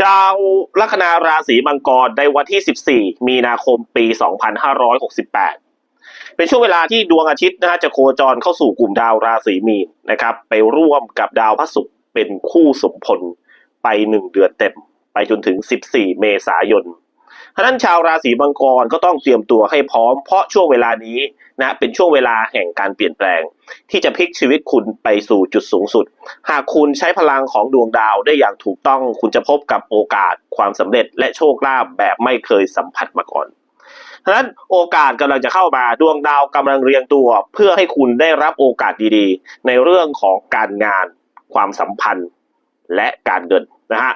ชาวลัคนาราศีมังกรในวันที่ 14 มีนาคมปี 2568 เป็นช่วงเวลาที่ดวงอาทิตย์นะฮะจะโคจรเข้าสู่กลุ่มดาวราศีมีนนะครับ ไปร่วมกับดาวพระศุกร์เป็นคู่สมพลไปหนึ่งเดือนเต็ม ไปจนถึง 14 เมษายน ฉะนั้นชาวราศีมังกรก็ต้องเตรียมตัวให้พร้อม เพราะช่วงเวลานี้นะเป็นช่วงเวลาแห่งการเปลี่ยนแปลง ที่จะพลิกชีวิตคุณไปสู่จุดสูงสุด หากคุณใช้พลังของดวงดาวได้อย่างถูกต้อง คุณจะพบกับโอกาสความสำเร็จ และโชคลาภแบบไม่เคยสัมผัสมาก่อนฉะนั้นโอกาสกำลังจะเข้ามาดวงดาวกำลังเรียงตัว เพื่อให้คุณได้รับโอกาสดีๆ ในเรื่องของการงาน ความสัมพันธ์ และการเงินนะฮะ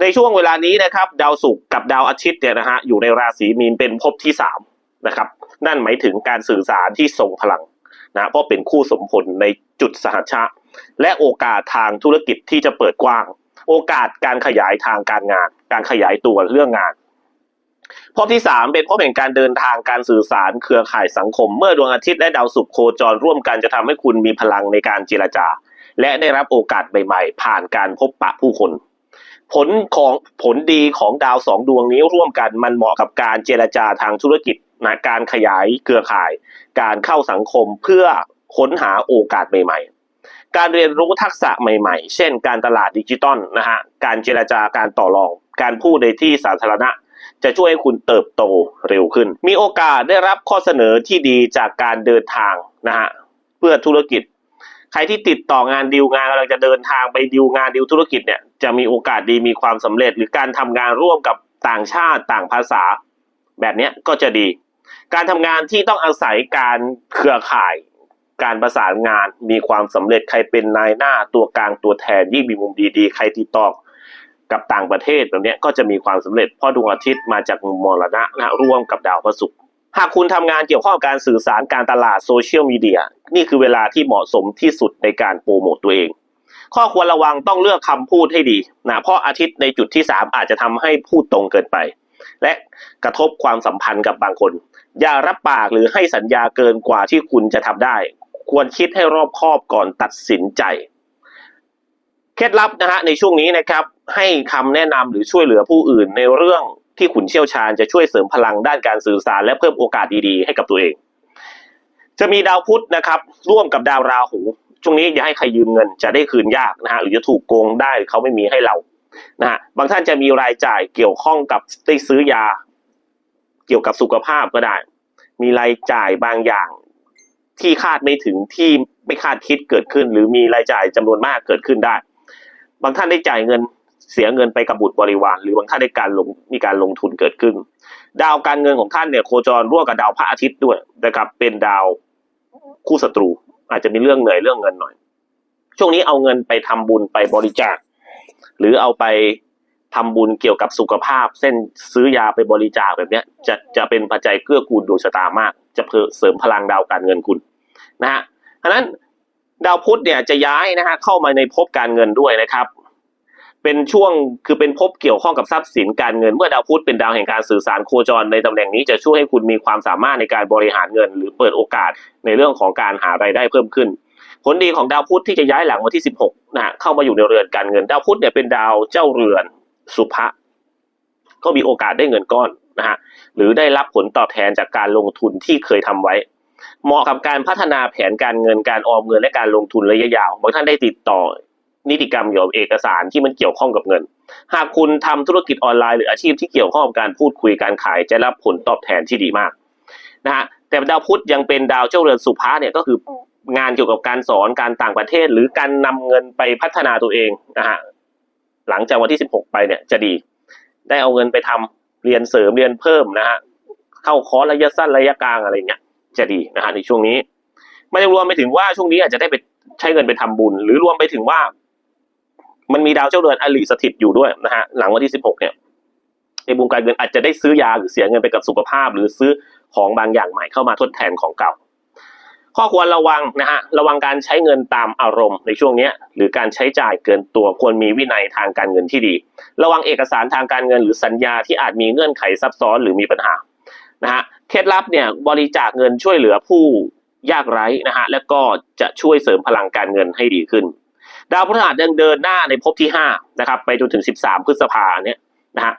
ในช่วงเวลานี้นะครับดาวศุกร์กับดาวอาทิตย์เนี่ยนะฮะอยู่ในราศีมีนเป็นภพที่สามนะครับนั่นหมายถึงการสื่อสารที่ทรงพลังนะเพราะเป็นคู่สมพลในจุดสหัชชะ และโอกาสทางธุรกิจที่จะเปิดกว้าง โอกาสการขยายทางการงาน การขยายตัวเรื่องงานภพที่สามเป็นภพแห่งการเดินทางการสื่อสารเครือข่ายสังคม เมื่อดวงอาทิตย์และดาวศุกร์โคจรร่วมกันจะทำให้คุณมีพลังในการเจรจา และได้รับโอกาสใหม่ๆ ผ่านการพบปะผู้คน ผลของผลดีของดาวสองดวงนี้ร่วมกันมันเหมาะกับการเจรจาทางธุรกิจนะการขยายเครือข่าย การเข้าสังคมเพื่อค้นหาโอกาสใหม่ๆ การเรียนรู้ทักษะใหม่ๆ เช่น การตลาดดิจิตอลนะฮะการเจรจาการต่อรอง การพูดในที่สาธารณะ จะช่วยให้คุณเติบโตเร็วขึ้น มีโอกาสได้รับข้อเสนอที่ดีจากการเดินทางนะฮะเพื่อธุรกิจ รที่ติดต่องานดีลงานกำลังจะเดินทางไปดีลงานดีลธุรกิจเนี่ยจะมีโอกาสดีมีความสำเร็จ หรือการทำงานร่วมกับต่างชาติต่างภาษา แบบนี้ก็จะดี การทำงานที่ต้องอาศัยการเครือข่าย การประสานงานมีความสำเร็จใครเป็นนายหน้าตัวกลางตัวแทนยิ่งมีมุมดีๆ ใครติดต่อกับต่างประเทศแบบนี้ก็จะมีความสำเร็จเพราะดวงอาทิตย์มาจากมุมมรณะนะร่วมกับดาวพระศุกร์ หากคุณทำงานเกี่ยวข้องกับการสื่อสารการตลาดโซเชียลมีเดียนี่คือเวลาที่เหมาะสมที่สุดในการโปรโมตตัวเอง ข้อควรระวังต้องเลือกคำพูดให้ดีนะเพราะอาทิตย์ในจุดที่ 3 อาจจะทำให้พูดตรงเกินไป และกระทบความสัมพันธ์กับบางคน อย่ารับปากหรือให้สัญญาเกินกว่าที่คุณจะทำได้ ควรคิดให้รอบคอบก่อนตัดสินใจเคล็ดลับนะฮะในช่วงนี้นะครับให้คำแนะนำหรือช่วยเหลือผู้อื่นในเรื่อง ที่ขุนเชี่ยวชาญจะช่วยเสริมพลังด้านการสื่อสาร และเพิ่มโอกาสดีๆให้กับตัวเอง จะมีดาวพุธนะครับ ร่วมกับดาวราหูช่วงนี้อย่าให้ใครยืมเงินจะได้คืนยากนะฮะหรือจะถูกโกงได้เขาไม่มีให้เรานะฮะบางท่านจะมีรายจ่ายเกี่ยวข้องกับได้ซื้อยา เกี่ยวกับสุขภาพก็ได้ มีรายจ่ายบางอย่างที่คาดไม่ถึงที่ไม่คาดคิดเกิดขึ้น หรือมีรายจ่ายจำนวนมากเกิดขึ้นได้ บางท่านได้จ่ายเงิน เสียเงินไปกับบุตรบริวาร หรือบางท่านได้การลงมีการลงทุนเกิดขึ้น ดาวการเงินของท่านเนี่ยโคจรร่วมกับดาวพระอาทิตย์ด้วยนะครับเป็นดาวคู่ศัตรู อาจจะมีเรื่องเหนื่อยเรื่องเงินหน่อย ช่วงนี้เอาเงินไปทำบุญไปบริจาค หรือเอาไปทำบุญเกี่ยวกับสุขภาพ เส้นซื้อยาไปบริจาคแบบเนี้ยจะจะเป็นปัจจัยเกื้อกูลดวงชะตามาก จะเพิ่มเสริมพลังดาวการเงินคุณนะฮะฉะนั้นดาวพุธเนี่ยจะย้ายนะฮะเข้ามาในภพการเงินด้วยนะครับ เป็นช่วงคือเป็นภพเกี่ยวข้องกับทรัพย์สินการเงิน เมื่อดาวพุธเป็นดาวแห่งการสื่อสารโคจรในตำแหน่งนี้จะช่วยให้คุณมีความสามารถในการบริหารเงิน หรือเปิดโอกาสในเรื่องของการหารายได้เพิ่มขึ้น ผลดีของดาวพุธที่จะย้ายหลังวันที่ 16นะฮะเข้ามาอยู่ในเรือนการเงิน ดาวพุธเนี่ยเป็นดาวเจ้าเรือนสุภะก็มีโอกาสได้เงินก้อนนะฮะหรือได้รับผลตอบแทนจากการลงทุนที่เคยทำไว้ เหมาะกับการพัฒนาแผนการเงินการออมเงินและการลงทุนระยะยาวบางท่านได้ติดต่อ นิติกรรมเกี่ยวกับเอกสารที่มันเกี่ยวข้องกับเงิน หากคุณทำธุรกิจออนไลน์หรืออาชีพที่เกี่ยวข้องกับการพูดคุยการขายจะรับผลตอบแทนที่ดีมากนะฮะแต่ดาวพุธยังเป็นดาวเจ้าเรือนสุภาเนี่ยก็คืองานเกี่ยวกับการสอนการต่างประเทศ หรือการนำเงินไปพัฒนาตัวเองนะฮะหลังจากวันที่ 16 ไปเนี่ยจะดี ได้เอาเงินไปทำเรียนเสริมเรียนเพิ่มนะฮะเข้าคอร์สระยะสั้นระยะกลางอะไรเงี้ยจะดีนะฮะในช่วงนี้ไม่ได้รวมไปถึงว่าช่วงนี้อาจจะได้ไปใช้เงินไปทำบุญ หรือรวมไปถึงว่า มันมีดาวเจ้าเรือนอลิสถิตอยู่ด้วยนะฮะหลังวันที่ 16 เนี่ยในวงการเงินอาจจะได้ซื้อยาหรือเสียเงินไปกับสุขภาพ หรือซื้อของบางอย่างใหม่เข้ามาทดแทนของเก่า ข้อควรระวังนะฮะระวังการใช้เงินตามอารมณ์ในช่วงนี้หรือการใช้จ่ายเกินตัวควรมีวินัยทางการเงินที่ดี ระวังเอกสารทางการเงิน หรือสัญญาที่อาจมีเงื่อนไขซับซ้อนหรือมีปัญหานะฮะเคล็ดลับเนี่ยบริจาคเงินช่วยเหลือผู้ยากไร้นะฮะแล้วก็จะช่วยเสริมพลังการเงินให้ดีขึ้น ดาวพฤหัสยังเดินหน้าในภพที่ห้านะครับไปจนถึงสิบสามพฤษภาเนี่ยนะฮะ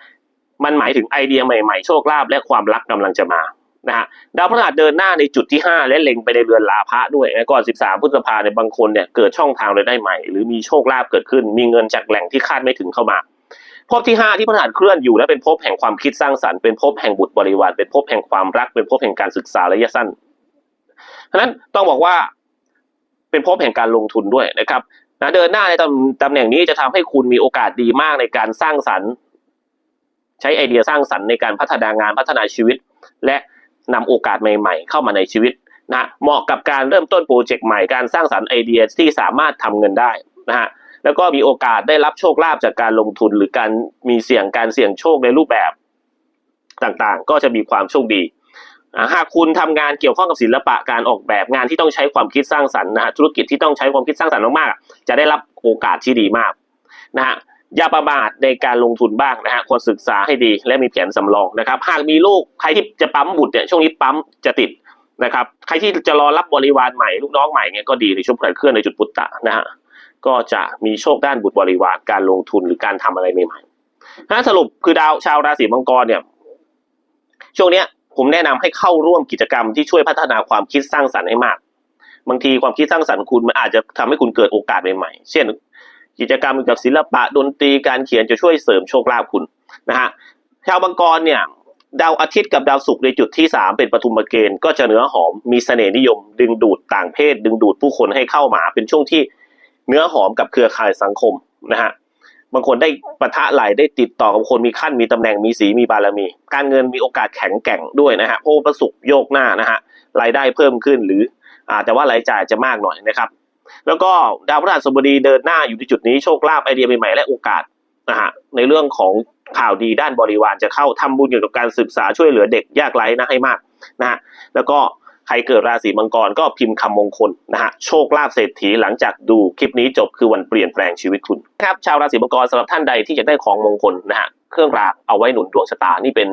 มันหมายถึงไอเดียใหม่ๆ โชคลาภและความรักกำลังจะมานะฮะดาวพฤหัสเดินหน้าในจุดที่ห้าและเล็งไปในเรือนลาภะด้วยก่อนสิบสามพฤษภาเนี่ยบางคนเนี่ยเกิดช่องทางรายได้ใหม่ หรือมีโชคลาภเกิดขึ้น มีเงินจากแหล่งที่คาดไม่ถึงเข้ามาภพที่ห้าที่พฤหัสเคลื่อนอยู่และเป็นภพแห่งความคิดสร้างสรรค์เป็นภพแห่งบุตรบริวารเป็นภพแห่งความรักเป็นภพแห่งการศึกษาระยะสั้นฉะนั้นต้องบอกว่าเป็นภพแห่งการลงทุนด้วยนะครับ นะเดินหน้าในตำตำแหน่งนี้จะทำให้คุณมีโอกาสดีมากในการสร้างสรรค์ ใช้ไอเดียสร้างสรรค์ในการพัฒนางานพัฒนาชีวิต และนำโอกาสใหม่ ๆ เข้ามาในชีวิตนะเหมาะกับการเริ่มต้นโปรเจกต์ใหม่การสร้างสรรค์ไอเดียที่สามารถทำเงินได้นะฮะแล้วก็มีโอกาสได้รับโชคลาภจากการลงทุนหรือการมีเสี่ยงการเสี่ยงโชคในรูปแบบต่างๆ ก็จะมีความโชคดี หากคุณทำงานเกี่ยวข้องกับศิลปะการออกแบบงานที่ต้องใช้ความคิดสร้างสรรค์นะฮะธุรกิจที่ต้องใช้ความคิดสร้างสรรค์มากๆจะได้รับโอกาสที่ดีมากนะฮะอย่าประมาทในการลงทุนบ้างนะฮะควรศึกษาให้ดีและมีแผนสำรองนะครับ หากมีลูกใครที่จะปั๊มบุตรเนี่ยช่วงนี้ปั๊มจะติดนะครับ ใครที่จะรอรับบริวารใหม่ลูกน้องใหม่เนี่ยก็ดีในช่วงเกิดเคลื่อนในจุดปุตตะนะฮะก็จะมีโชคด้านบุตรบริวารการลงทุนหรือการทำอะไรใหม่ๆถ้าสรุปคือดาวชาวราศีมังกรเนี่ย ช่วงเนี้ย ผมแนะนำให้เข้าร่วมกิจกรรมที่ช่วยพัฒนาความคิดสร้างสรรค์ให้มาก บางทีความคิดสร้างสรรค์คุณมันอาจจะทำให้คุณเกิดโอกาสใหม่ๆ เช่น กิจกรรมเกี่ยวกับศิลปะดนตรีการเขียนจะช่วยเสริมโชคลาภคุณนะฮะชาวมังกรเนี่ยดาวอาทิตย์กับดาวศุกร์ในจุดที่สามเป็นปฐุมเกณฑ์ก็จะเนื้อหอมมีเสน่ห์นิยม ดึงดูดต่างเพศ ดึงดูดผู้คนให้เข้ามาเป็นช่วงที่เนื้อหอมกับเครือข่ายสังคมนะฮะ บางคนได้ปะทะไหลได้ติดต่อกับคนมีขั้นมีตำแหน่งมีสีมีบารมี การเงินมีโอกาสแข็งแกร่งด้วยนะฮะเพราะประสุกโยกหน้านะฮะรายได้เพิ่มขึ้นหรืออ่าแต่ว่ารายจ่ายจะมากหน่อยนะครับ แล้วก็ดาวพฤหัสบดีเดินหน้าอยู่ที่จุดนี้โชคลาภไอเดียใหม่ๆและโอกาสนะฮะในเรื่องของข่าวดีด้านบริวารจะเข้าทำบุญเกี่ยวกับการศึกษาช่วยเหลือเด็กยากไร้นะให้มากนะฮะแล้วก็ ใครเกิดราศีมังกรก็พิมพ์คำมงคลนะฮะโชคลาภเศรษฐีหลังจากดูคลิปนี้จบคือวันเปลี่ยนแปลงชีวิตคุณครับชาวราศีมังกรสำหรับท่านใดที่จะได้ของมงคลนะฮะเครื่องรางเอาไว้หนุนดวงชะตานี่เป็น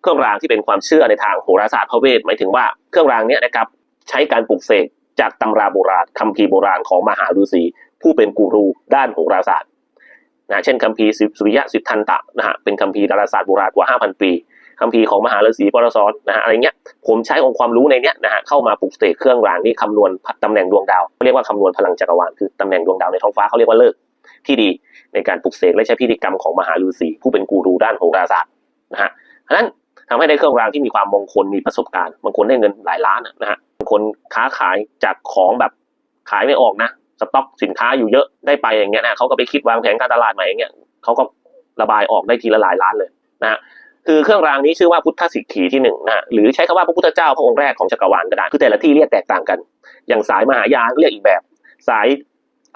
เครื่องรางที่เป็นความเชื่อในทางโหราศาสตร์พระเวทหมายถึงว่าเครื่องรางเนี้ยนะครับใช้การปลุกเสกจากตำราโบราณคัมภีร์โบราณของมหาฤาษีผู้เป็นกูรูด้านโหราศาสตร์นะเช่นคัมภีร์สุริยะสิทธันตะนะฮะเป็นคัมภีร์ดาราศาสตร์โบราณกว่า 5,000 ปี คัมภีร์ของมหาฤาษีปรสอนนะฮะอะไรเงี้ยผมใช้องค์ความรู้ในเนี้ยนะฮะเข้ามาปลุกเสกเครื่องรางนี้คำนวณตำแหน่งดวงดาวเขาเรียกว่าคำนวณพลังจักรวาลคือตำแหน่งดวงดาวในท้องฟ้าเขาเรียกว่าเลิกที่ดีในการปลุกเสกและใช้พิธีกรรมของมหาฤาษีผู้เป็นกูรูด้านโหราศาสตร์นะฮะฉะนั้นทำให้ได้เครื่องรางที่มีความมงคลมีประสบการณ์บางคนได้เงินหลายล้านนะฮะบางคนค้าขายจากของแบบขายไม่ออกนะสต็อกสินค้าอยู่เยอะได้ไปอย่างเงี้ยนะเขาก็ไปคิดวางแผนการตลาดใหม่อย่างเงี้ยเขาก็ระบายออกได้ทีละหลายล้านเลยนะ คือเครื่องรางนี้ชื่อว่าพุทธสิกขีที่หนึ่งนะหรือใช้คำว่าพระพุทธเจ้าพระองค์แรกของจักรวาลก็ได้คือแต่ละที่เรียกแตกต่างกัน อย่างสายมหายานเรียกอีกแบบ สาย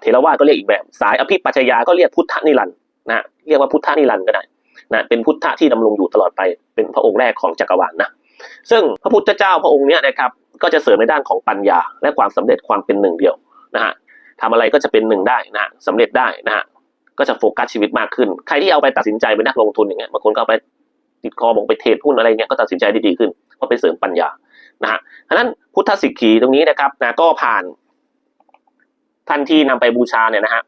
เทรวาสก็เรียกอีกแบบ สายอภิปัชญาก็เรียกพุทธนิรันดร์นะเรียกว่าพุทธนิรันดร์ก็ได้นะเป็นพุทธที่ดำรงอยู่ตลอดไปเป็นพระองค์แรกของจักรวาลนะซึ่งพระพุทธเจ้าพระองค์เนี้ยนะครับก็จะเสริมในด้านของปัญญา และความสำเร็จความเป็นหนึ่งเดียวนะฮะทำอะไรก็จะเป็นหนึ่งได้นะสำเร็จได้นะฮะก็จะโฟกัสชีวิตมากขึ้น ใครที่เอาไปตัดสินใจเป็นนักลงทุนอย่างเงี้ยบางคนก็ไป ติดคอบอกไปเทรดหุ้นอะไรเงี้ยก็ตัดสินใจได้ดีขึ้นเพราะไปเสริมปัญญานะฮะฉะนั้นพุทธสิกขีตรงนี้นะครับนะก็ผ่านท่านที่นำไปบูชาเนี่ยนะฮะ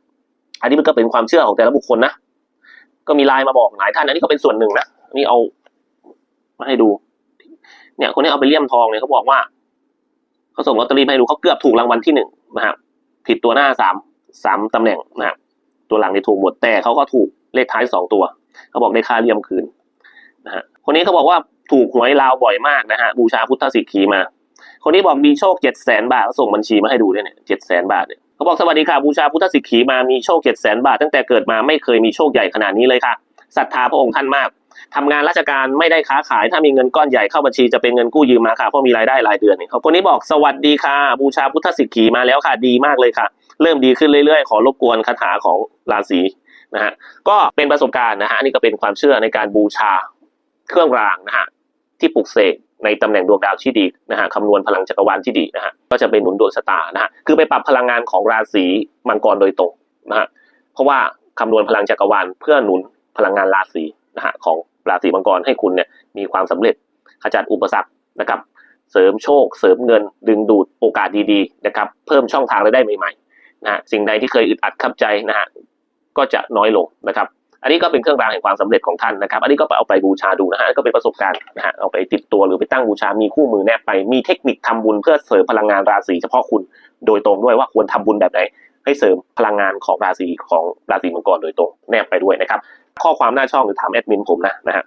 อันนี้มันก็เป็นความเชื่อของแต่ละบุคคลนะก็มีไลน์มาบอกหลายท่านอันนี้ก็เป็นส่วนหนึ่งนะนี่เอามาให้ดู เนี่ย คนนี้เอาไปเลี่ยมทองเนี่ยเขาบอกว่าเขาส่งลอตเตอรี่มาให้ดูเขาเกือบถูกรางวัลที่หนึ่งนะครับผิดตัวหน้าสามสามตำแหน่งนะครับตัวหลังนี่ถูกหมดแต่เขาก็ถูกเลขท้ายสองตัวเขาบอกได้ค่าเลี่ยมคืน นะฮะคนนี้เขาบอกว่าถูกหวยลาวบ่อยมากนะฮะบูชาพุทธสิกขีมา คนนี้บอกมีโชคเจ็ดแสนบาทเขาส่งบัญชีมาให้ดูเนี่ยเจ็ดแสนบาทเนี่ยเขาบอกสวัสดีค่ะบูชาพุทธสิกขีมามีโชคเจ็ดแสนบาท ตั้งแต่เกิดมาไม่เคยมีโชคใหญ่ขนาดนี้เลยค่ะศรัทธาพระองค์ท่านมากทำงานราชการไม่ได้ค้าขาย ถ้ามีเงินก้อนใหญ่เข้าบัญชีจะเป็นเงินกู้ยืมมาค่ะเพราะมีรายได้รายเดือนนี่เขาคนนี้บอกสวัสดีค่ะ บูชาพุทธสิกขีมาแล้วค่ะ ดีมากเลยค่ะ เริ่มดีขึ้นเรื่อยๆ ขอรบกวนคาถาของราศีนะฮะก็เป็นประสบการณ์นะฮะนนี่ก็เป็นความเชื่อในการบูชา เครื่องรางนะฮะที่ปลุกเสกในตำแหน่งดวงดาวที่ดีนะฮะคำนวณพลังจักรวาลที่ดีนะฮะก็จะเป็นหนุนดวงชะตานะฮะคือไปปรับพลังงานของราศีมังกรโดยตรงนะฮะเพราะว่าคำนวณพลังจักรวาลเพื่อหนุนพลังงานราศีนะฮะของราศีมังกรให้คุณเนี่ยมีความสำเร็จขจัดอุปสรรคนะครับ เสริมโชค เสริมเงิน ดึงดูดโอกาสดีๆนะครับ เพิ่มช่องทางรายได้ใหม่ๆนะฮะสิ่งใดที่เคยอึดอัดขับใจนะฮะก็จะน้อยลงนะครับ อันนี้ก็เป็นเครื่องรางแห่งความสำเร็จของท่านนะครับ อันนี้ก็ไปเอาไปบูชาดูนะฮะก็เป็นประสบการณ์นะฮะเอาไปติดตัวหรือไปตั้งบูชา มีคู่มือแนบไป มีเทคนิคทำบุญเพื่อเสริมพลังงานราศีเฉพาะคุณโดยตรงด้วยว่าควรทำบุญแบบไหนให้เสริมพลังงานของราศีของราศีมังกรโดยตรงแนบไปด้วยนะครับ ข้อความหน้าช่องหรือถามแอดมินผมนะนะฮะ